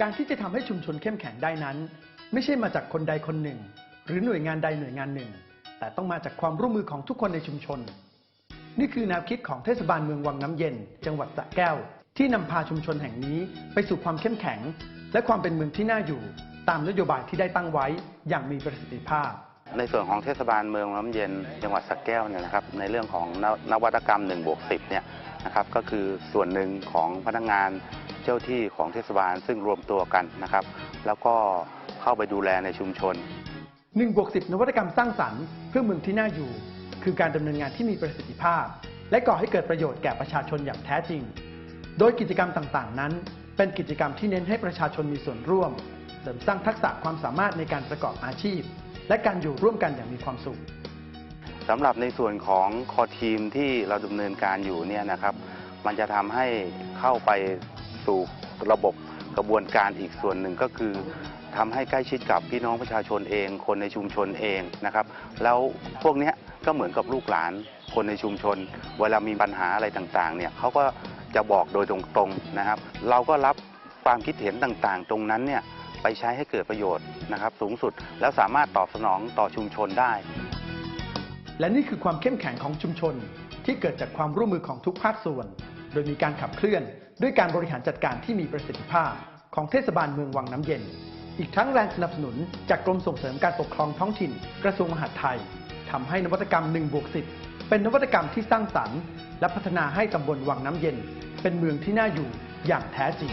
การที่จะทำให้ชุมชนเข้มแข็งได้นั้น ไม่ใช่มาจากคนใดคนหนึ่ง หรือหน่วยงานใดหน่วยงานหนึ่ง แต่ต้องมาจากความร่วมมือของทุกคนในชุมชน นี่คือแนวคิดของเทศบาลเมืองวังน้ำเย็น จังหวัดสระแก้ว ที่นำพาชุมชนแห่งนี้ ไปสู่ความเข้มแข็ง และความเป็นเมืองที่น่าอยู่ ตามนโยบายที่ได้ตั้งไว้อย่างมีประสิทธิภาพ ในส่วนของเทศบาลเมืองน้ำเย็น จังหวัดสระแก้วเนี่ยนะครับในเรื่องของนวนวัตกรรม1บวก10เนี่ยนะครับก็คือส่วนหนึ่งของพนักงาน เจ้าที่ของเทศบาลซึ่งรวมตัวกันนะครับ แล้วก็เข้าไปดูแลในชุมชน1บวก10 นวัตกรรมสร้างสรรค์เพื่อเมืองที่น่าอยู่ คือการดำเนินงานที่มีประสิทธิภาพ และก่อให้เกิดประโยชน์แก่ประชาชนอย่างแท้จริง โดยกิจกรรมต่างๆ นั้น เป็นกิจกรรมที่เน้นให้ประชาชนมีส่วนร่วม เสริมสร้างทักษะความสามารถในการประกอบอาชีพ และการอยู่ร่วมกันอย่างมีความสุขสำหรับในส่วนของคอทีมที่เราดำเนินการอยู่เนี่ยนะครับ มันจะทำให้เข้าไป สู่ระบบกระบวนการอีกส่วนหนึ่งก็คือทำให้ใกล้ชิดกับพี่น้องประชาชนเอง คนในชุมชนเองนะครับ แล้วพวกนี้ก็เหมือนกับลูกหลานคนในชุมชน เวลามีปัญหาอะไรต่างๆเนี่ยเขาก็จะบอกโดยตรงๆนะครับ เราก็รับความคิดเห็นต่างๆ ตรงนั้นเนี่ยไปใช้ให้เกิดประโยชน์นะครับสูงสุดแล้วสามารถตอบสนองต่อชุมชนได้ และนี่คือความเข้มแข็งของชุมชนที่เกิดจากความร่วมมือของทุกภาคส่วน โดยมีการขับเคลื่อนด้วยการบริหารจัดการที่มีประสิทธิภาพ ของเทศบาลเมืองวังน้ำเย็น อีกทั้งแรงสนับสนุนจากกรมส่งเสริมการปกครองท้องถิ่น กระทรวงมหาดไทยทำให้นวัตกรรม1บวก10 เป็นนวัตกรรมที่สร้างสรรค์ และพัฒนาให้ตำบลวังน้ำเย็น เป็นเมืองที่น่าอยู่อย่างแท้จริง